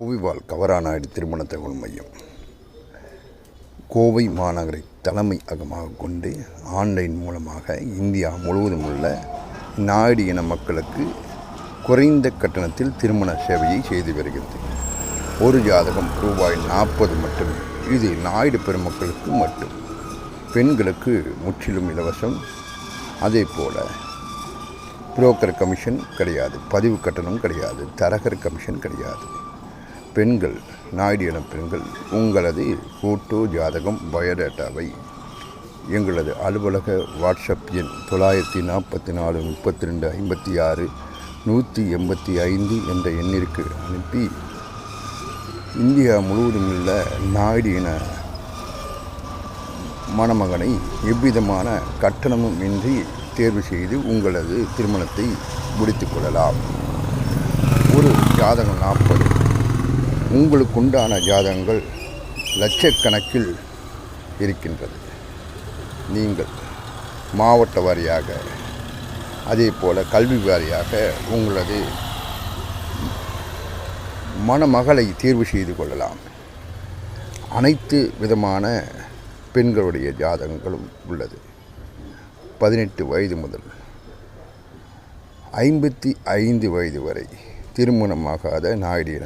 புவிவால் கவராநாயுடு திருமண தகவல் மையம். கோவை மாநகரை தலைமை அகமாக கொண்டு ஆன்லைன் மூலமாக இந்தியா முழுவதும் உள்ள நாயுடு இன மக்களுக்கு குறைந்த கட்டணத்தில் திருமண சேவையை செய்து வருகிறது. ஒரு ஜாதகம் ரூபாய் நாற்பது மட்டுமே. இது நாயுடு பெருமக்களுக்கு மட்டும். பெண்களுக்கு முற்றிலும் இலவசம். அதே போல் புரோக்கர் கமிஷன் கிடையாது. பதிவு கட்டணம் கிடையாது. தரகர் கமிஷன் கிடையாது. பெண்கள் நாயுடு இன பெண்கள் உங்களது ஃபோட்டோ ஜாதகம் பயோடேட்டாவை எங்களது அலுவலக வாட்ஸ்அப் எண் தொள்ளாயிரத்தி நாற்பத்தி நாலு முப்பத்தி ரெண்டு ஐம்பத்தி ஆறு நூற்றி எண்பத்தி ஐந்து என்ற எண்ணிற்கு அனுப்பி இந்தியா முழுவதும் உள்ள நாயுடு இன மணமகனை எவ்விதமான கட்டணமும் இன்றி தேர்வு செய்து உங்களது திருமணத்தை முடித்துக்கொள்ளலாம் ஒரு ஜாதகம் நாற்பது. உங்களுக்கு உண்டான ஜாதகங்கள் லட்சக்கணக்கில் இருக்கின்றது. நீங்கள் மாவட்ட வாரியாக அதே போல் கல்வி வாரியாக உங்களது மணமகளை தேர்வு செய்து கொள்ளலாம். அனைத்து விதமான பெண்களுடைய ஜாதகங்களும் உள்ளது. பதினெட்டு வயது முதல் ஐம்பத்தி ஐந்து வயது வரை திருமணமாகாத நாயுடியிடம்